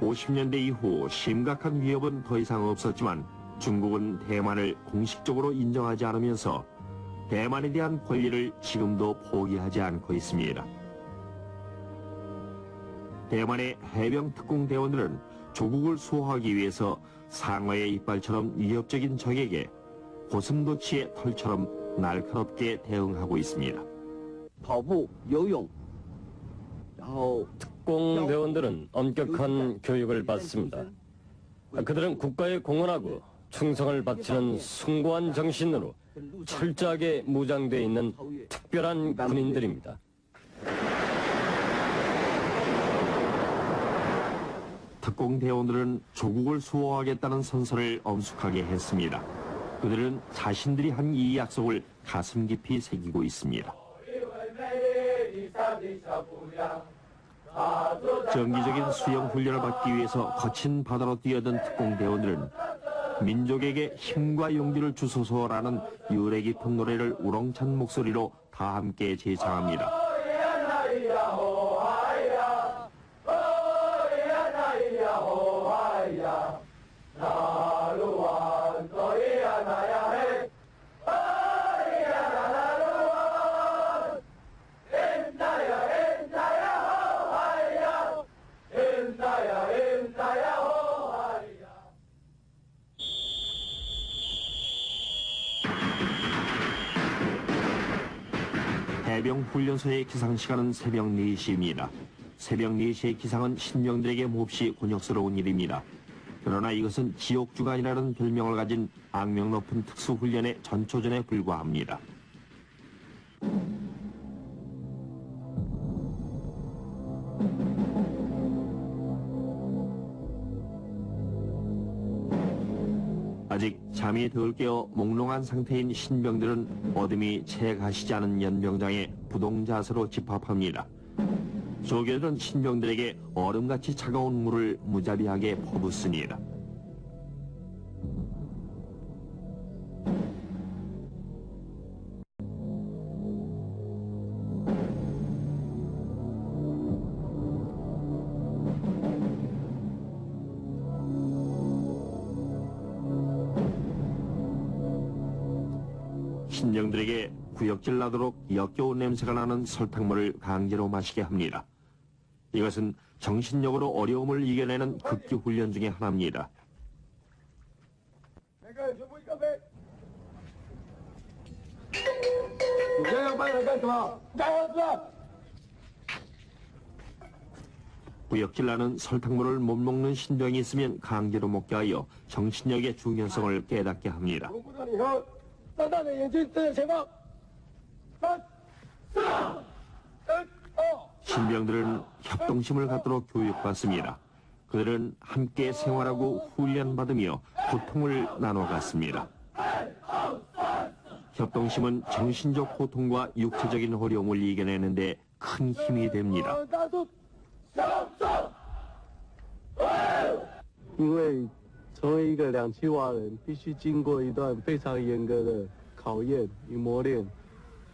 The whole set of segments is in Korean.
50년대 이후 심각한 위협은 더 이상 없었지만 중국은 대만을 공식적으로 인정하지 않으면서 대만에 대한 권리를 지금도 포기하지 않고 있습니다. 대만의 해병 특공 대원들은 조국을 수호하기 위해서 상어의 이빨처럼 위협적인 적에게 고슴도치의 털처럼 날카롭게 대응하고 있습니다. 跑步、游泳，然后 특공 대원들은 엄격한 교육을 받습니다. 그들은 국가에 공헌하고 충성을 바치는 숭고한 정신으로 철저하게 무장되어 있는 특별한 군인들입니다. 특공 대원들은 조국을 수호하겠다는 선서를 엄숙하게 했습니다. 그들은 자신들이 한 이 약속을 가슴 깊이 새기고 있습니다. 정기적인 수영 훈련을 받기 위해서 거친 바다로 뛰어든 특공 대원들은 민족에게 힘과 용기를 주소서라는 유래 깊은 노래를 우렁찬 목소리로 다 함께 제창합니다. 훈련소의 기상 시간은 새벽 4시입니다. 새벽 4시의 기상은 신병들에게 몹시 곤욕스러운 일입니다. 그러나 이것은 지옥주간이라는 별명을 가진 악명 높은 특수훈련의 전초전에 불과합니다. 아직 잠이 덜 깨어 몽롱한 상태인 신병들은 어둠이 채 가시지 않은 연병장에 부동자세로 집합합니다. 조교들은 신병들에게 얼음같이 차가운 물을 무자비하게 퍼붓습니다. 껍질 나도록 역겨운 냄새가 나는 설탕물을 강제로 마시게 합니다. 이것은 정신력으로 어려움을 이겨내는 극기 훈련 중의 하나입니다. 부역질 나는 설탕물을 못 먹는 신병이 있으면 강제로 먹게 하여 정신력의 중요성을 깨닫게 합니다. 신병들은 협동심을 갖도록 교육받습니다. 그들은 함께 생활하고 훈련받으며 고통을 나눠갔습니다. 협동심은 정신적 고통과 육체적인 어려움을 이겨내는데 큰 힘이 됩니다. 呃，大叔，向上。因为成为一个两栖蛙人，必须经过一段非常严格的考验与磨练。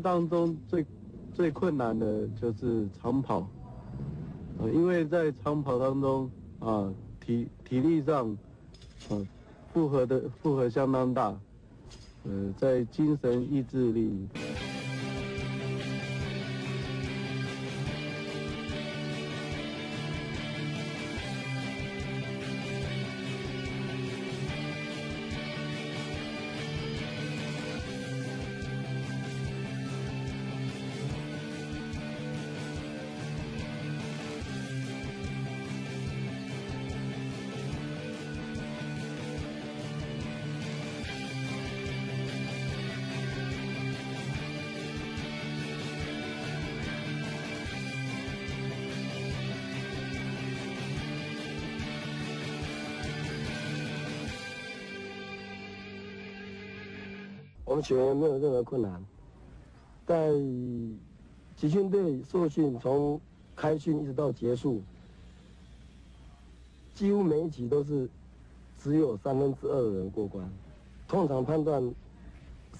当中最最困难的就是长跑，呃，因为在长跑当中啊，体体力上，呃，负荷的负荷相当大，呃，在精神意志力。我们学员没有任何困难。在集训队受训，从开训一直到结束，几乎每一集都是只有三分之二的人过关。通常判断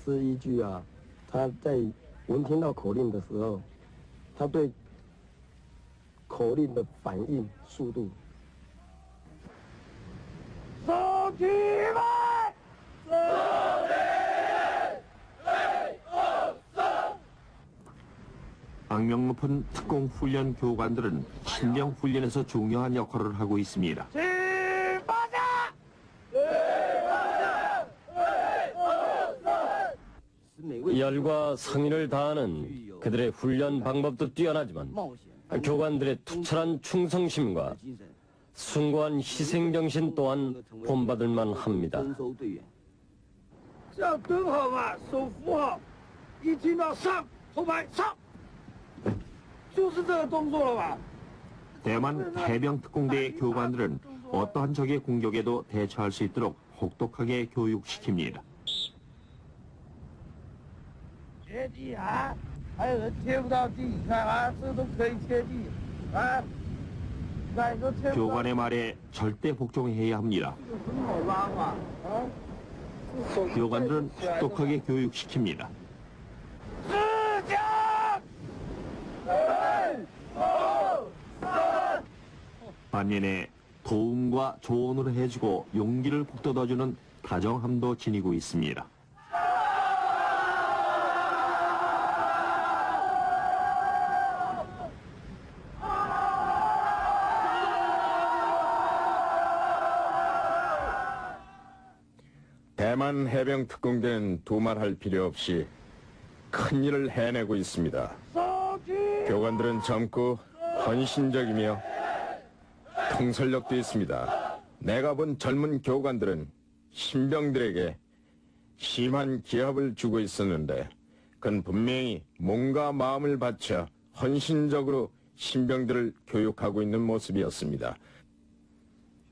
是依据啊，他在闻听到口令的时候，他对口令的反应速度。上体外。 악명 높은 특공 훈련 교관들은 신병 훈련에서 중요한 역할을 하고 있습니다. 열과 성의를 다하는 그들의 훈련 방법도 뛰어나지만 교관들의 투철한 충성심과 숭고한 희생정신 또한 본받을 만합니다. 征收队员。这样蹲好嘛，手扶好，一听到上后排上，就是这个动作了吧？ 대만 해병특공대의 교관들은 어떠한 적의 공격에도 대처할 수 있도록 혹독하게 교육시킵니다. 교관의 말에 절대 복종해야 합니다. 교관들은 혹독하게 교육시킵니다. 반면에 도움과 조언을 해주고 용기를 북돋아주는 다정함도 지니고 있습니다. 대만 해병 특공대는 두말할 필요 없이 큰 일을 해내고 있습니다. 교관들은 젊고 헌신적이며 통솔력도 있습니다. 내가 본 젊은 교관들은 신병들에게 심한 기합을 주고 있었는데 그건 분명히 몸과 마음을 바쳐 헌신적으로 신병들을 교육하고 있는 모습이었습니다.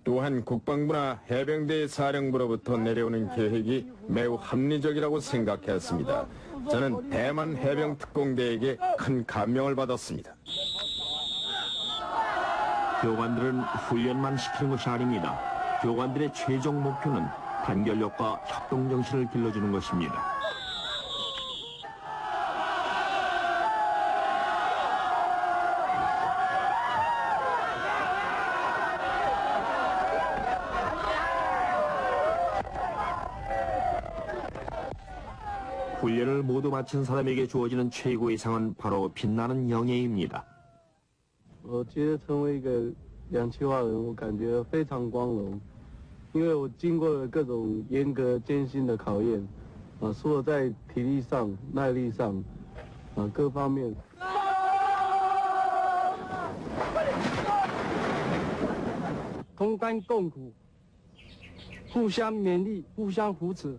또한 국방부나 해병대 사령부로부터 내려오는 계획이 매우 합리적이라고 생각했습니다. 저는 대만 해병 특공대에게 큰 감명을 받았습니다. 교관들은 훈련만 시키는 것이 아닙니다. 교관들의 최종 목표는 단결력과 협동정신을 길러주는 것입니다. 훈련을 모두 마친 사람에게 주어지는 최고의 상은 바로 빛나는 영예입니다. 我觉得成为一个两栖化人，我感觉非常光荣，因为我经过了各种严格艰辛的考验，啊，除了在体力上、耐力上，啊，各方面。同甘共苦，互相勉励，互相扶持，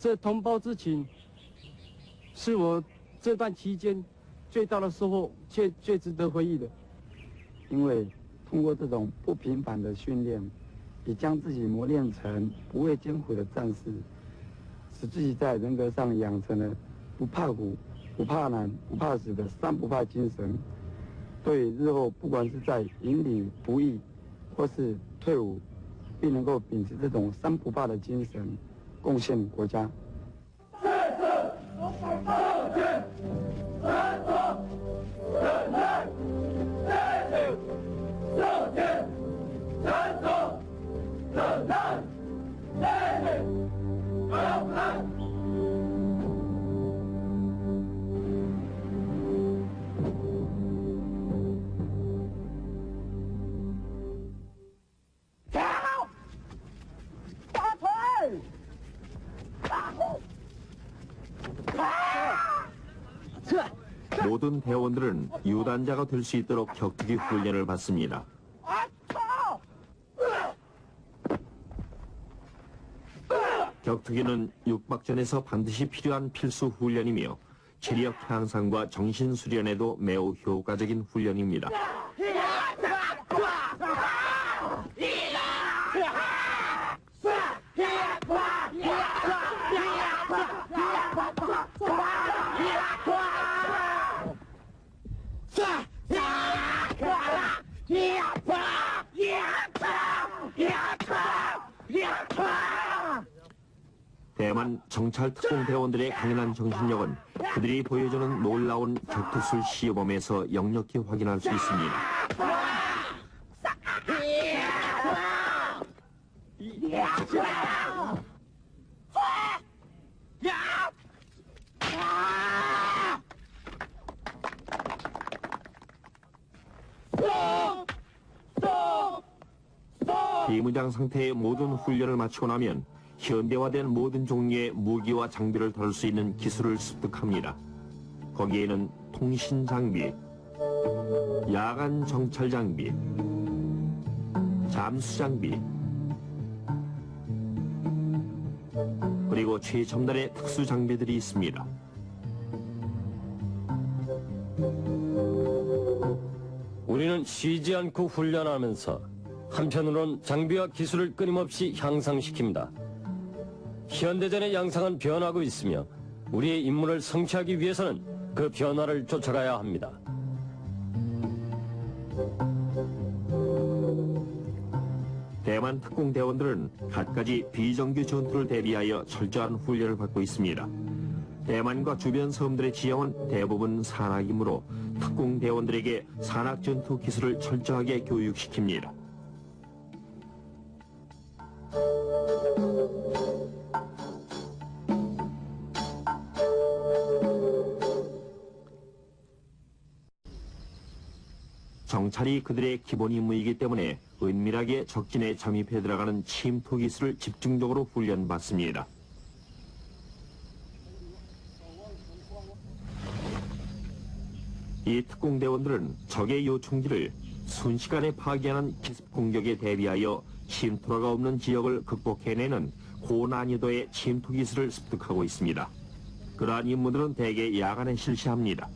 这同胞之情，是我这段期间最大的收获，最最值得回忆的。因为通过这种不平凡的训练，也将自己磨练成不畏艰苦的战士，使自己在人格上养成了不怕苦、不怕难、不怕死的三不怕精神。对日后不管是在引领服役，或是退伍，必能够秉持这种三不怕的精神，贡献国家。 모든 대원들은 유단자가 될 수 있도록 격투기 훈련을 받습니다. 격 투기는 육박전에서 반드시 필요한 필수 훈련이며 체력 향상과 정신 수련에도 매우 효과적인 훈련입니다. 강인한 정신력은 그들이 보여주는 놀라운 격투술 시범에서 역력히 확인할 수 있습니다. 비무장 상태의 모든 훈련을 마치고 나면 현대화된 모든 종류의 무기와 장비를 다룰 수 있는 기술을 습득합니다. 거기에는 통신 장비, 야간 정찰 장비, 잠수 장비, 그리고 최첨단의 특수 장비들이 있습니다. 우리는 쉬지 않고 훈련하면서 한편으론 장비와 기술을 끊임없이 향상시킵니다. 현대전의 양상은 변하고 있으며 우리의 임무를 성취하기 위해서는 그 변화를 쫓아가야 합니다. 대만 특공 대원들은 갖가지 비정규 전투를 대비하여 철저한 훈련을 받고 있습니다. 대만과 주변 섬들의 지형은 대부분 산악이므로 특공 대원들에게 산악 전투 기술을 철저하게 교육시킵니다. 정찰이 그들의 기본 임무이기 때문에 은밀하게 적진에 잠입해 들어가는 침투 기술을 집중적으로 훈련받습니다. 이 특공대원들은 적의 요충지를 순식간에 파괴하는 기습 공격에 대비하여 침투로가 없는 지역을 극복해내는 고난이도의 침투 기술을 습득하고 있습니다. 그러한 임무들은 대개 야간에 실시합니다.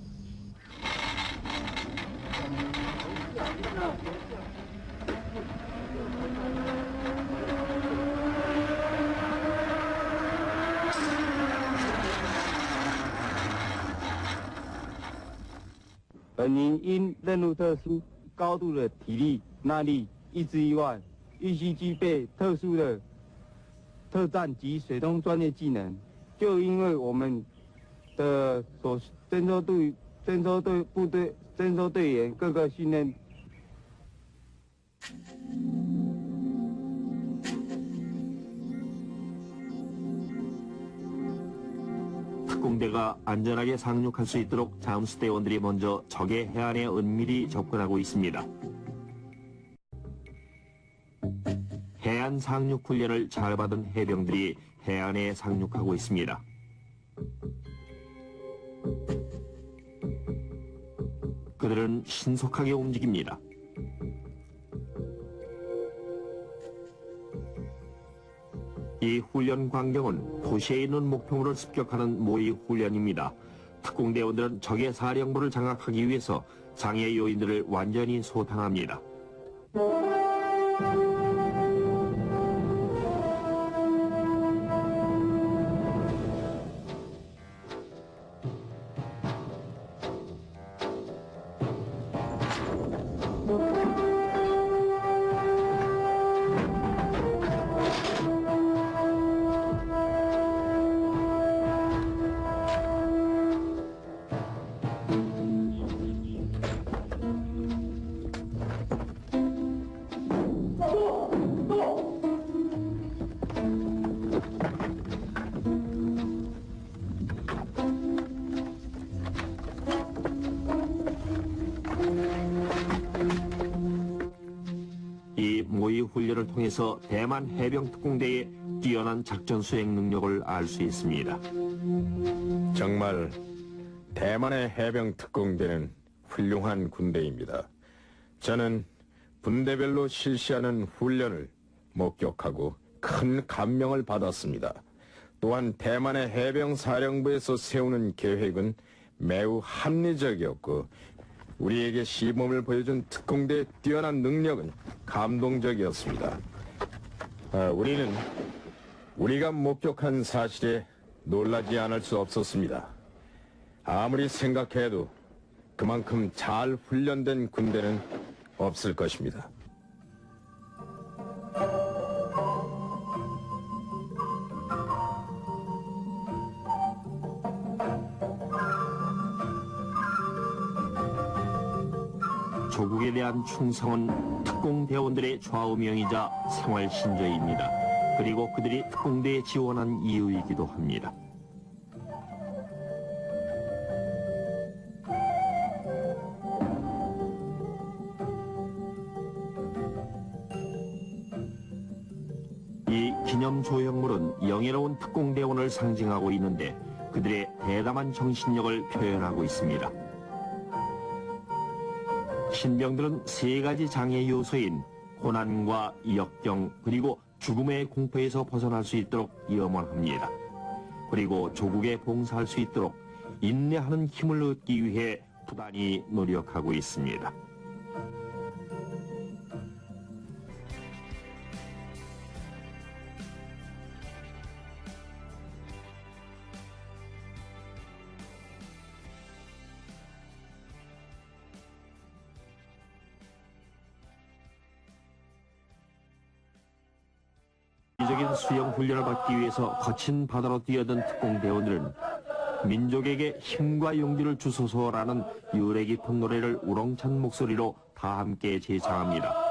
本营因任务特殊，高度的体力、耐力、意志以外，必须具备特殊的特战及水中专业技能。就因为我们的所征收队、征收队部队、征收队员各个训练 특공대가 안전하게 상륙할 수 있도록 잠수대원들이 먼저 적의 해안에 은밀히 접근하고 있습니다. 해안 상륙 훈련을 잘 받은 해병들이 해안에 상륙하고 있습니다. 그들은 신속하게 움직입니다. 이 훈련 광경은 도시에 있는 목표물을 습격하는 모의 훈련입니다. 특공대원들은 적의 사령부를 장악하기 위해서 장애 요인들을 완전히 소탕합니다. 통해서 대만 해병 특공대의 뛰어난 작전 수행 능력을 알 수 있습니다. 정말 대만의 해병 특공대는 훌륭한 군대입니다. 저는 분대별로 실시하는 훈련을 목격하고 큰 감명을 받았습니다. 또한 대만의 해병 사령부에서 세우는 계획은 매우 합리적이었고 우리에게 시범을 보여준 특공대의 뛰어난 능력은 감동적이었습니다. 아, 우리는 우리가 목격한 사실에 놀라지 않을 수 없었습니다. 아무리 생각해도 그만큼 잘 훈련된 군대는 없을 것입니다. 조국에 대한 충성은 특공대원들의 좌우명이자 생활 신조입니다. 그리고 그들이 특공대에 지원한 이유이기도 합니다. 이 기념 조형물은 영예로운 특공대원을 상징하고 있는데 그들의 대담한 정신력을 표현하고 있습니다. 신병들은 세 가지 장애 요소인 고난과 역경 그리고 죽음의 공포에서 벗어날 수 있도록 염원합니다. 그리고 조국에 봉사할 수 있도록 인내하는 힘을 얻기 위해 부단히 노력하고 있습니다. 훈련을 받기 위해서 거친 바다로 뛰어든 특공대원들은 민족에게 힘과 용기를 주소서라는 유래 깊은 노래를 우렁찬 목소리로 다 함께 제창합니다.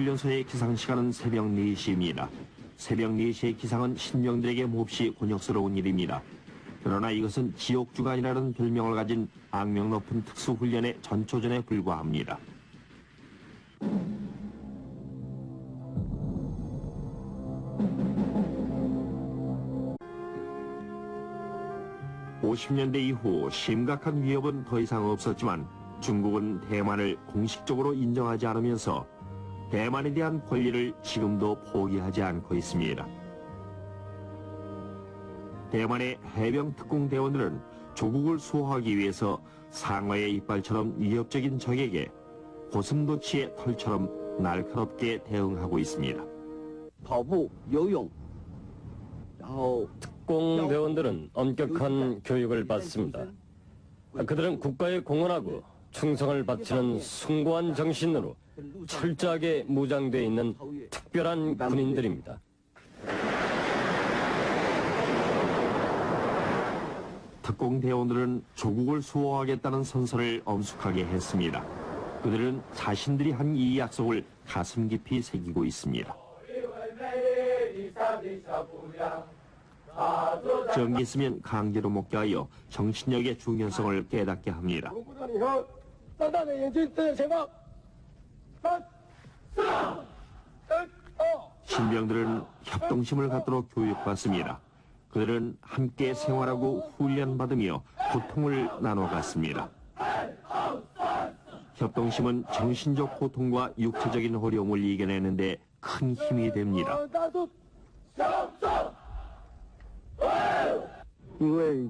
훈련소의 기상 시간은 새벽 4시입니다. 새벽 4시의 기상은 신병들에게 몹시 곤욕스러운 일입니다. 그러나 이것은 지옥주간이라는 별명을 가진 악명 높은 특수훈련의 전초전에 불과합니다. (50년대) 이후 심각한 위협은 더 이상 없었지만 중국은 대만을 공식적으로 인정하지 않으면서 대만에 대한 권리를 지금도 포기하지 않고 있습니다. 대만의 해병특공대원들은 조국을 수호하기 위해서 상어의 이빨처럼 위협적인 적에게 고슴도치의 털처럼 날카롭게 대응하고 있습니다. 특공대원들은 엄격한 교육을 받습니다. 그들은 국가에 공헌하고 충성을 바치는 숭고한 정신으로 철저하게 무장되어 있는 특별한 군인들입니다. 특공 대원들은 조국을 수호하겠다는 선서를 엄숙하게 했습니다. 그들은 자신들이 한 이 약속을 가슴 깊이 새기고 있습니다. 정기 있으면 강제로 목자하여 정신력의 중요성을 깨닫게 합니다. 入部队以后，张大的眼睛对着前方，三、四、三、二。 신병들은 협동심을 갖도록 교육받습니다. 그들은 함께 생활하고 훈련받으며 고통을 나눠갔습니다. 협동심은 정신적 고통과 육체적인 어려움을 이겨내는데 큰 힘이 됩니다. 大家都向上。因为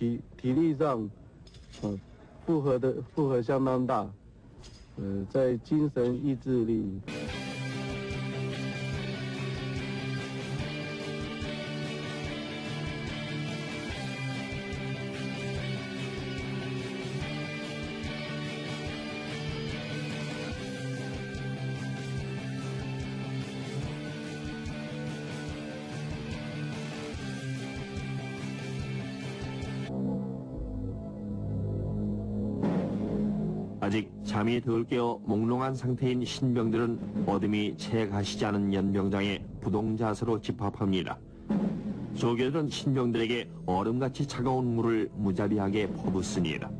体体力上，呃，负荷的负荷相当大，呃，在精神意志力。 잠이 덜 깨어 몽롱한 상태인 신병들은 어둠이 채 가시지 않은 연병장에 부동자세로 집합합니다. 조교들은 신병들에게 얼음같이 차가운 물을 무자비하게 퍼붓습니다.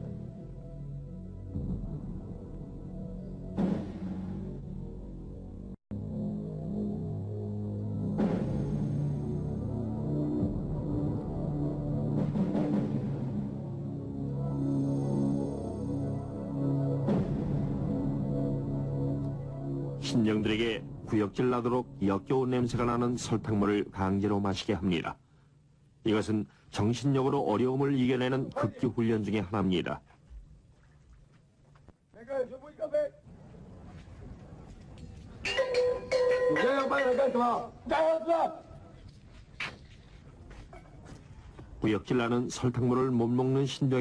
신병들에게 구역질 나도록 역겨운 냄새가 나는 설탕물을 강제로 마시게 합니다. 이것은 정신력으로 어려움을 이겨내는 극기 훈련 중의 하나입니다. 구역질 나는 설탕물을 못 먹는 신병이